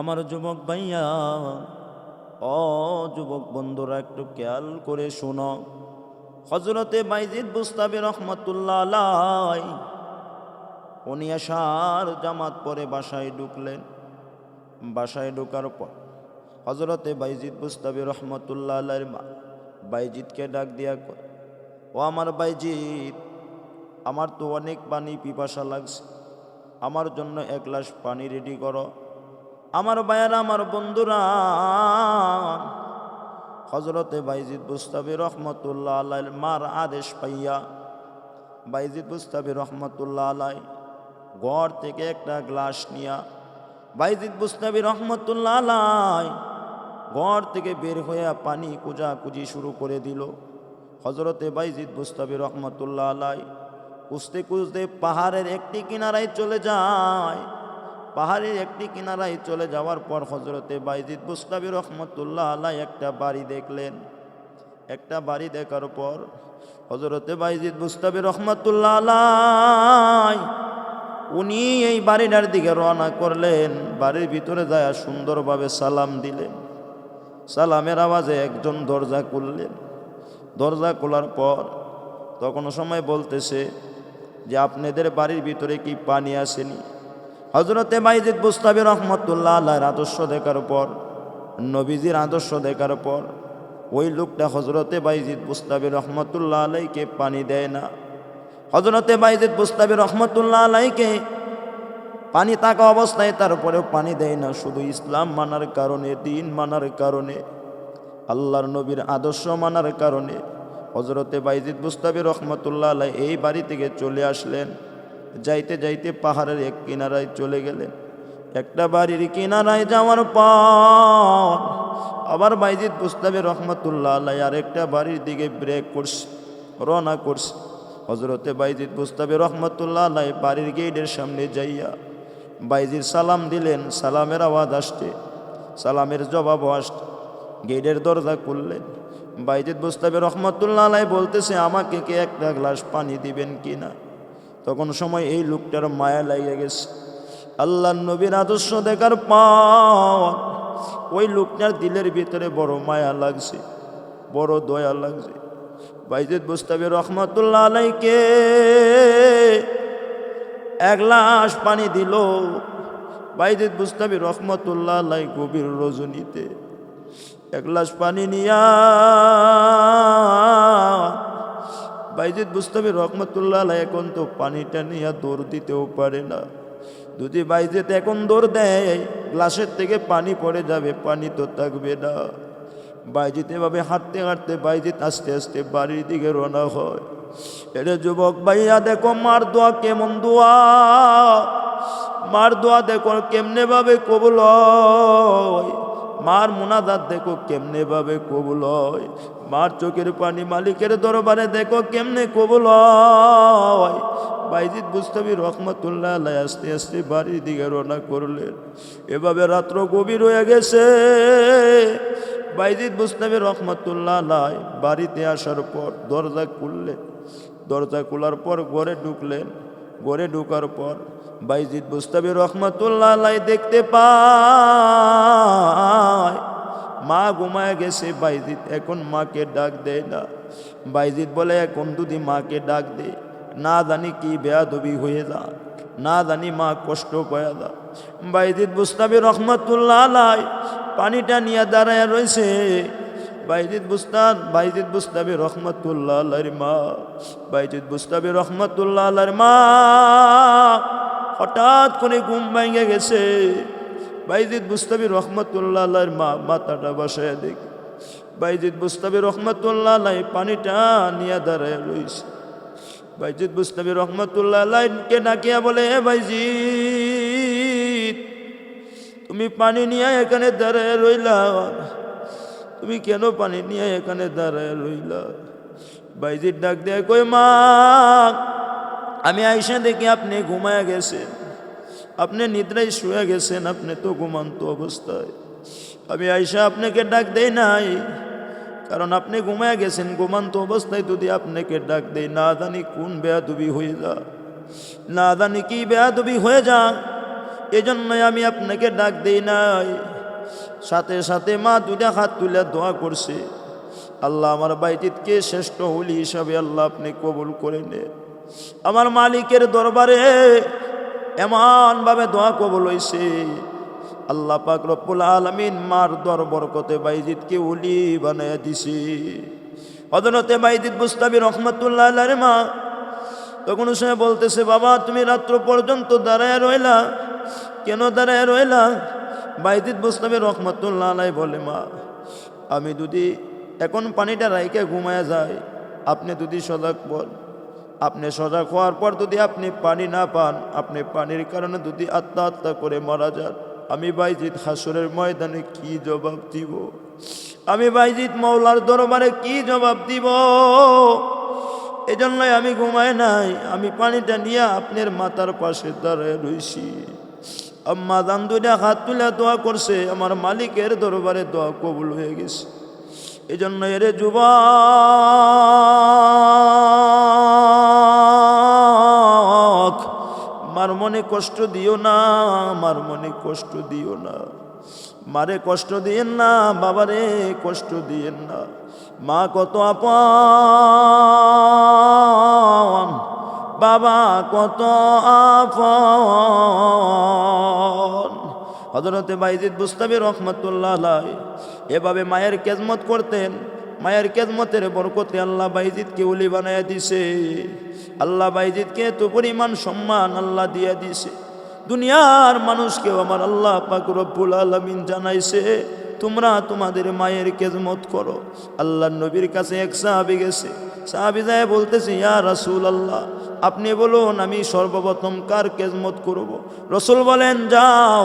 আমার যুবক ভাইয়া অ যুবক বন্ধুরা, একটু খেয়াল করে শোনো। হজরতে বাইজিদ বুস্তাবি রহমতুল্লাহ উনি আসার জামাত পরে বাসায় ঢুকলেন। বাসায় ঢোকার পর হজরতে বাইজিদ বুস্তাবি রহমতুল্লাহ মা বাইজিদকে ডাক দিয়া কয়, ও আমার বাইজিদ, আমার তো অনেক পানি পিপাসা লাগছে। আমার জন্য এক গ্লাস পানি রেডি করো। আমার ভাইয়েরা, আমার বন্ধুরা। হজরতে বাইজিদ বুস্তাবি রহমতুল্লাহ আলাই মার আদেশ পাইয়া বাইজিদ বুস্তাবি রহমতুল্লাহ আলাই ঘর থেকে একটা গ্লাস নিয়া বাইজিদ বুস্তাবি রহমতুল্লাহ আলাই ঘর থেকে বের হইয়া পানি কুজা কুজি শুরু করে দিল। হজরতে বাইজিদ বুস্তাবি রহমতুল্লাহ আলাই কুস্তে কুস্তে পাহাড়ের একটি কিনারায় চলে যায়। পাহাড়ের একটি কিনারায় চলে যাওয়ার পর হজরতে বাইজিদ বুস্তাবি রহমতুল্লাহ আলাই একটা বাড়ি দেখলেন। একটা বাড়ি দেখার পর হজরতে বাইজিদ বুস্তাবি রহমতুল্লাহ আলাই উনি এই বাড়িটার দিকে রওনা করলেন। বাড়ির ভিতরে যায় সুন্দরভাবে সালাম দিলেন। সালামের আওয়াজে একজন দরজা খুললেন। দরজা খোলার পর তখন সময় বলতেছে যে, আপনাদের বাড়ির ভিতরে কি পানি আসেনি? হজরতে বাইজিদ বুস্তাবি রহমতুল্লাহ আল্লাহর আদর্শ দেখার পর, নবীজির আদর্শ দেখার পর, ওই লোকটা হজরতে বাইজিদ বুস্তাবি রহমতুল্লাহ আলাইকে পানি দেয় না। হজরতে বাইজিদ বুস্তাবি রহমতুল্লাহ আলাইকে পানি থাকা অবস্থায় তারপরেও পানি দেয় না, শুধু ইসলাম মানার কারণে, দিন মানার কারণে, আল্লাহর নবীর আদর্শ মানার কারণে হজরতে বাইজিদ বুস্তাবি রহমতুল্লাহ আলাই এই বাড়ি থেকে চলে আসলেন। যাইতে যাইতে পাহাড়ের এক কিনারায় চলে গেলেন। একটা বাড়ির কিনারায় যাওয়ার পর আবার বাইজিদ বুস্তাবি রহমতুল্লাহ আলাই আরেকটা বাড়ির দিকে ব্রেক করছে, রওনা করছে। হজরতে বাইজিদ বুস্তাবি রহমতুল্লাহ আলাই বাড়ির গেটের সামনে যাইয়া বাইজির সালাম দিলেন, সালামের আওয়াজ আসছে, সালামের জবাবও আসছে। গেটের দরজা খুললেন। বাইজিদ বুস্তাবি রহমতুল্লাহ আলাই বলতেছে, আমাকে কে একটা গ্লাস পানি দিবেন কি না তখন সময় এই লোকটার মায়া লাগিয়ে গেছে। আল্লাহ নবীর আদর্শ দেখার পর ওই লোকটার দিলের ভিতরে বড় মায়া লাগছে, বড় দয়া লাগছে। বাইজিদ বুস্তাবি রহমতুল্লাহ আলাইকে এক গ্লাস পানি দিল। বাইজিদ বুস্তাবি রহমতুল্লাহ আলাই গভীর রজনীতে এক গ্লাস পানি নিয়া বাইজিদ বুস্তাবি রহমতুল্লাহ এখন তো পানিটা নিয়ে দৌড় দিতেও পারে না। যদি বাইজিদ এখন দৌড় দেয়, গ্লাসের থেকে পানি পড়ে যাবে, পানি তো থাকবে না। বাইজিৎ এভাবে হাঁটতে হাঁটতে বাইজিৎ আস্তে আস্তে বাড়ির দিকে রওনা হয়। এটা যুবক ভাইয়া, দেখো মার দোয়া কেমন দোয়া? মার দোয়া দেখো কেমনে ভাবে কবুল মার মোনাজাত দেখো কেমনে ভাবে কবুল হয়? মার চোখের পানি মালিকের দরবারে দেখো কেমনে কবুল হয়? বাইজিৎ বুস্তবি রহমতুল্লাহ আল্লাহ আস্তে আস্তে বাড়ির দিকে রওনা করলেন। এভাবে রাত্র গভীর হয়ে গেছে। বাইজিদ মুস্তাবি রহমতুল্লাহ আলাই বাড়িতে আসার পর দরজা খুললেন। দরজা খোলার পর ঘরে ঢুকলেন। ঘরে ঢুকার পর বাইজিদ মুস্তাবি রহমতুল্লাহ আলাই দেখতে মা ঘুমায় গেছে, বাইজিদ এখন মাকে ডাক দেয় না। বাইজিদ বলে, এখন যদি মাকে ডাক দে, না জানি কি বেয়াদবি হয়ে যা না জানি মা কষ্ট পায়া দা বাইজিদ মুস্তাবি রহমতুল্লাহ আলাই পানিটা নিয়ে দাঁড়ায় রয়েছে। বাইজিদ বুস্তান বাইজিদ বুস্তাবি রহমতুল্লাহ আল্লাহর মা। বাইজিদ বুস্তাবি রহমতুল্লাহ আল্লাহর মা, হঠাৎ করে ঘুম ভেঙে গেছে। বাইজিদ বুস্তাবি রহমতুল্লাহ আল্লাহর মা, মাথাটা বসায় দেখে। বাইজিদ বুস্তাবি রহমতুল্লাহ আল্লাহ পানিটা নিয়ে দাঁড়ায় রয়েছে বাইজিদ বুস্তাবি রহমতুল্লাহ আল্লাহকে ডাকিয়া বলে, এ বাইজিদ, তুমি পানি নিয়ে এখানে দাঁড়ায় রইলা। তুমি কেন পানি নিয়ে এখানে দাঁড়ায় রইলা? বাইজির ডাক দেয়, কই মা, আমি আইসা দেখি আপনি ঘুমায় গেছেন। আপনি নিদ্রায় শুয়ে গেছেন, আপনি তো ঘুমান্ত অবস্থায়। আমি আইসা আপনাকে ডাক দেই নাই, কারণ আপনি ঘুমায় গেছেন, ঘুমান্ত অবস্থায় যদি আপনাকে ডাক দেই, না জানি কোন বেয়াদুবি হয়ে যা। না জানি কি বেয়াদুবি হয়ে যা, এজন্যই আমি আপনাকে ডাক দিই নাই। সাথে সাথে মা দুটা হাত তুলে দোয়া করছে, আল্লাহ আমার বাইজিৎকে শ্রেষ্ঠ হলি হিসাবে আল্লাহ আপনি কবুল করে নে আমার মালিকের দরবারে এমনভাবে দোয়া কবুল হইছে। আল্লাহ পাক রব্বুল আলমিন মার দর বরকতে বাইজিৎকে উলি বানায় দিছে। হজরতে বাইজিৎ বুস্তাবি রহমতুল্লাহ মা, তখন সময় বলতেছে, বাবা, তুমি রাত্র পর্যন্ত দাঁড়ায় রইলা? কেন দাঁড়ায় রইলা? বাইজিৎ বুস্তাবি রহমতুল্লাহ বলে, মা, আমি যদি এখন পানিটা রাইকে ঘুমায় যায় আপনি যদি সজাগ বল আপনি সজাগ হওয়ার পর যদি আপনি পানি না পান, আপনি পানির কারণে যদি আত্মহত্যা করে মারা যান। আমি বাইজিৎ হাসরের ময়দানে কি জবাব দিব? আমি বাইজিৎ মৌলার দরবারে কি জবাব দিব? এজন্যই আমি ঘুমাই নাই। আমি পানিটা নিয়ে আপনার মাথার পাশে দাঁড়ায় রইছি। আম্মা দান দুইটা হাত তুলে দোয়া করছে, আমার মালিকের দরবারে দোয়া কবুল হয়ে গেছে। এই জন্য এরে যুবক মার মনে কষ্ট দিও না, মার মনে কষ্ট দিও না। মারে কষ্ট দিয়েন না, বাবারে কষ্ট দিয়েন না। মা কত আপন, বাবা কত আপন। হজরতে বাইজিদ বুস্তাবি রহমতুল্লাহ এভাবে মায়ের কেজমত করতেন। মায়ের কেজমতের বরকতে আল্লাহ বাইজিদকে উলি বানায় দিছে। আল্লাহ বাইজিদকে এত পরিমাণ সম্মান আল্লাহ দিয়ে দিছে। দুনিয়ার মানুষকেও আমার আল্লাহ পাক রব্বুল আলমিন জানাইছে, তোমরা তোমাদের মায়ের কেজমত করো। আল্লাহ নবীর কাছে এক সাহাবি গেছে। সাহাবি যায় বলতেছে, ইয়া রাসুল আল্লাহ আপনি বলুন আমি সর্বপ্রথম কার কেজমত করব। রসুল বলেন, যাও।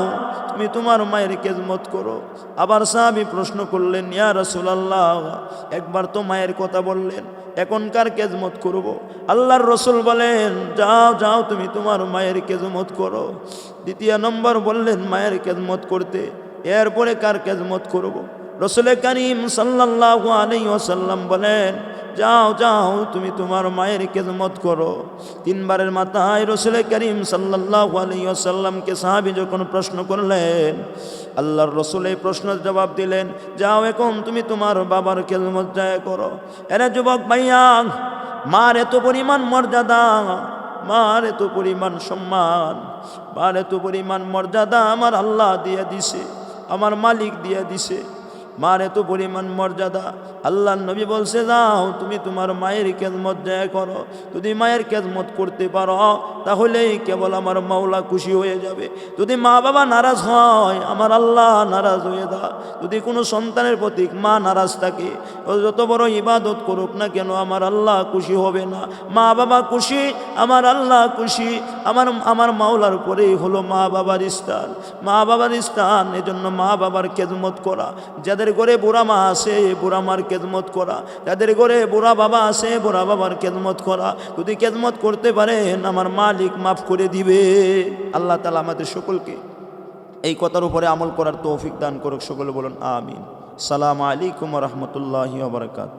তুমি তোমার মায়ের কেজমত করো আবার সাহাবি প্রশ্ন করলেন, ইয়া রসুলাল্লাহ একবার তো মায়ের কথা বললেন, এখনকার কেজমত করব। আল্লাহর রসুল বলেন, যাও যাও, তুমি তোমার মায়ের কেজমত করো দ্বিতীয় নম্বর বললেন, মায়ের কেজমত করতে এরপরে কার কেজমত করব। রসুলের করিম সাল্লাহ আলাই ওসাল্লাম বলেন, যাও যাও, তুমি তোমার মায়ের কেজমত করো। তিনবারের মাথায় রসুল করিম সাল্লাহ আলাই ওসাল্লামকে সাহাবি যখন প্রশ্ন করলেন, আল্লাহর রসুল এই প্রশ্নের জবাব দিলেন, যাও এখন, তুমি তোমার বাবার কেজমত যায় করো। এরা যুবক ভাইয়া, মার এত পরিমাণ মর্যাদা, মার এত পরিমাণ সম্মান, মার এত পরিমাণ মর্যাদা আমার আল্লাহ দিয়ে দিছে, আমার মালিক দিয়ে দিছে। মার এত পরিমাণ মর্যাদা। আল্লাহ নবী বলছে, যাও, তুমি তোমার মায়ের কেজমত জয় করো। যদি মায়ের কেজমত করতে পারো, তাহলেই কেবল আমার মাওলা খুশি হয়ে যাবে। যদি মা বাবা নারাজ হয়, আমার আল্লাহ নারাজ হয়ে দা যদি কোনো সন্তানের প্রতি মা নারাজ থাকে যত বড় ইবাদত করুক না কেন, আমার আল্লাহ খুশি হবে না। মা বাবা খুশি, আমার আল্লাহ খুশি। আমার আমার মাওলার পরেই হলো মা বাবার স্থান। মা বাবার স্থান, এজন্য মা বাবার কেজমত করা। যাদের ঘরে বুড়া মা আছে, বুড়া মার কেদমত করা। যাদের ঘরে বুড়া বাবা আছে, বুড়া বাবার কেদমত করা। যদি কেদমত করতে পারেন, আমার মালিক মাফ করে দিবে। আল্লাহ তালা আমাদের সকলকে এই কথার উপরে আমল করার তৌফিক দান করুক, সকলে বলুন, আমিন। সালাম আলাইকুম রহমতুল্লাহ বারকাত